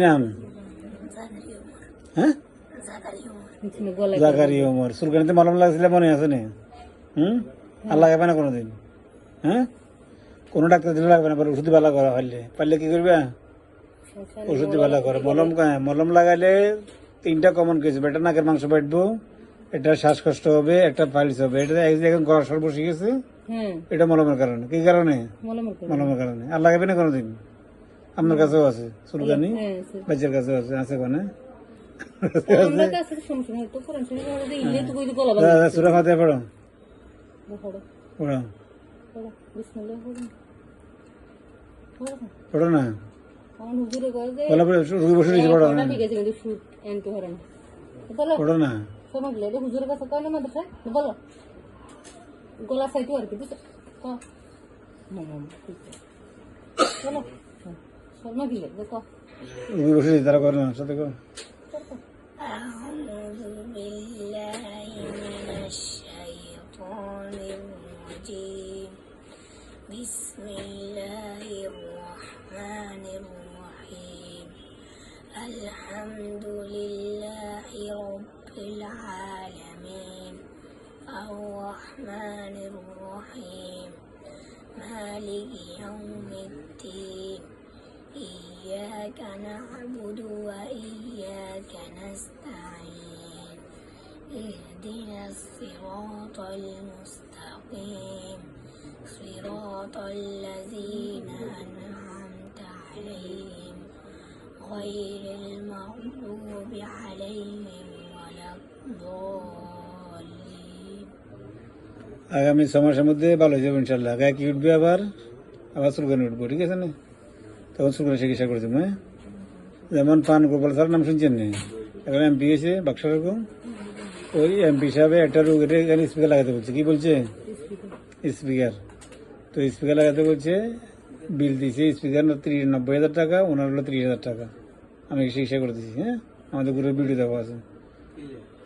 নাম? হ্যাঁ? জাকারি ওমর। চুলকানিতে মলম লাগছিল মনে আছে নি? হুম? আর লাগাবে না কোনোদিন। হ্যাঁ? কোনো ডাক্তার দিলে লাগবে না ওষুধ বালা করা পারলে। পারলে কি করবে? ওষুধ বালা করে। মলম মলম লাগাইলে তিনটা কমন কেস হবে। এটা নাকের মাংস বাটবো এটা শ্বাসকষ্ট হবে একটা ফাইলস হবে। এটা এক জায়গায় গড় সর বসে গেছে। হ্যাঁ। এটা মলমের কারণে। কি কারণে? মলমের করে মলমের কারণে। আর লাগাবে না কোনোদিন। আপনার কাছেও আছে চুলকানি হ্যাঁ সে- বাচ্চার কাছেও আছে আছে কোনে? গলা সুরা ফাতে পড়ো। পড়ো। পড়ো। না? বসে রয়েছে পড়ো না। পড়ো না? হুজুরের কাছে কয় না মাদ্রাসা? বলো। গলা সাইতো আর কি বুঝছ? اسمه النبيل ذكر صدقوا أعوذ بالله من الشيطان الرجيم بسم الله الرحمن الرحيم. الحمد لله رب العالمين الرحمن الرحيم. مالك يوم الدين. إياك نعبد وإياك نستعين اهدنا الصراط المستقيم صراط الذين أنعمت عليهم غير المغضوب عليهم ولا الضالين আগামী ছ মাসের মধ্যে ভালো হয়ে যাবে ইনশাল্লাহ গায়ে কি উঠবে আবার আবার চুলকানি উঠবো ঠিক আছে না তখন চুলকানি চিকিৎসা করে দেবো হ্যাঁ? যেমন পান গোপাল স্যার নাম শুনছেন না? এখন এমপি গেছে বাক্সা রকম। ওই এমপি সাহেবে একটা রোগ, এটা এখানে স্পিকার লাগাতে বলছে। কি বলছে? স্পিকার। তো স্পিকার লাগাতে বলছে, বিল দিছে স্পিকার ত্রিশ, নব্বই হাজার টাকা, ওনার হলো ত্রিশ হাজার টাকা। আমি চিকিৎসা করে দিচ্ছি হ্যাঁ? আমাদের গ্রুপে ভিডিও দেওয়া আছে।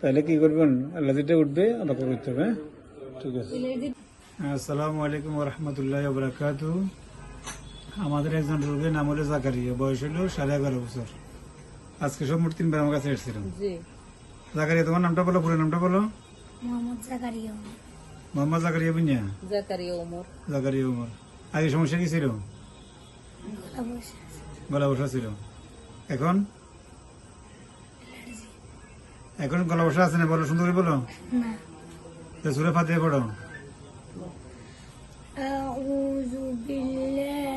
তাহলে কি করবেন? আল্লাহ উঠবে অপেক্ষা করতে হবে হ্যাঁ? ঠিক আছে। আসসালামু আলাইকুম রহমতুল্লাহ বরাকাত আমাদের একজন রোগীর নাম হলো জাকারিয়া বয়স হলো সাড়ে এগারো বছর আজকে সব মোট তিনবার আমার কাছে এসেছিলাম জি জাকারিয়া তোমার নামটা বলো পুরো নামটা বলো মোহাম্মদ জাকারিয়া মোহাম্মদ জাকারিয়া বিনিয়া জাকারিয়া ওমর জাকারিয়া উমর আগে সমস্যা কি ছিল গলা বসা ছিল এখন এখন গলা বসা আছে না বলো সুন্দর করে বলো না তো সুরে ফাতে পড়ো أعوذ بالله من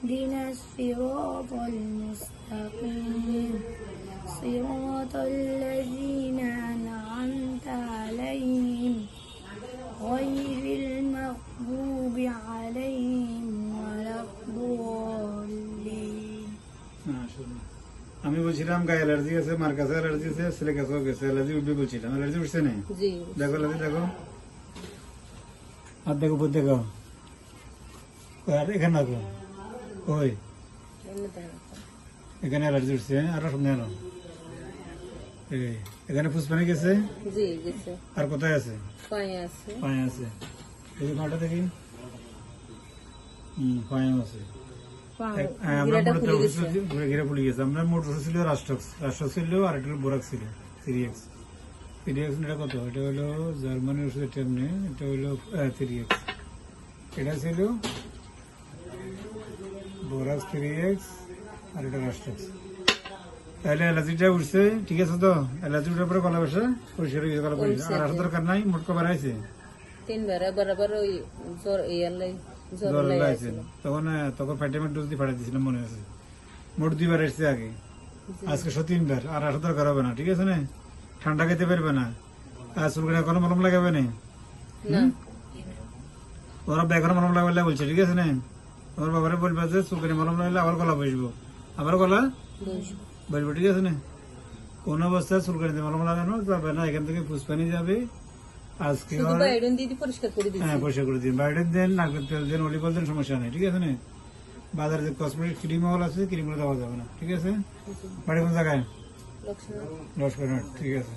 اهدنا الصراط المستقيم صراط الذين أنعمت عليهم غير المغضوب عليهم ولا الضالين মাশাআল্লাহ। আমি বলছিলাম গায়ে অ্যালার্জি আছে মার কাছে অ্যালার্জি আছে ছেলে কাছেও গেছে অ্যালার্জি উঠবে বলছিলাম অ্যালার্জি উঠছে না জি দেখো অ্যালার্জি দেখো আর দেখো উপর দেখো ওই আর এখানে দেখো ওই। এখানে অ্যালার্জি উঠছে আরও আরও। এই, এখানে ফুসপানি গেছে? জি গেছে। আর কোথায় আছে? পায়ে আছে। পায়ে আছে। দেখি পাটা দেখি। হম পায়ে আছে। হ্যাঁ, আমরা ঘুরে গেছে। মোট ছিল রাষ্ট্রক্স রাষ্ট্রক্স ছিল আর একটা বোরাক ছিল সিরিয়াক্স। সিরিয়াক্স এটা কত? এটা হলো জার্মানির ওষুধ এটা এমনি এটা হলো সিরিয়াক্স। এটা ছিল আর এটা তাহলে অ্যালার্জিটা উঠছে ঠিক আছে তো? অ্যালার্জি উঠার পরে গলা বসে পরিষ্কার হয়ে গেছে পরিষ্কার আর আসা দরকার নাই? মোট কবার আছে তিনবার আবার আবার ওই জ্বর ইয়ালাই জ্বর জ্বর তখন তখন ফাইটামিন ডোজ দিয়ে পাঠিয়ে দিয়েছিলাম মনে আছে। মোট দুইবার এসছে আগে। আজকে তিনবার। আর দরকার হবে না ঠিক আছে না? ঠান্ডা খেতে পারবে না। আর চুলকানি কোনো মলম লাগাবে না? ওরা বেগুন মলম লাগাবে বলছে ঠিক আছে না? তোমার বাবারে বলবে যে চুলকানি মলম লাগালে আবার গলা বসবো। আবার গলা? বয়স বলব ঠিক আছে না? কোন অবস্থায় চুলকানিতে মলম লাগানো যাবে না এখান থেকে ফুসপানি যাবে। আজকে দিয়ে পরিষ্কার করে হ্যাঁ দিন বাইরের দেন নাকের তেল দেন অলিভ দেন সমস্যা নেই ঠিক আছে না? বাজারে যে কসমেটিক ক্রিম হল আছে ক্রিমগুলো দেওয়া যাবে না ঠিক আছে? বাড়ি কোন জায়গায়? ঠিক আছে।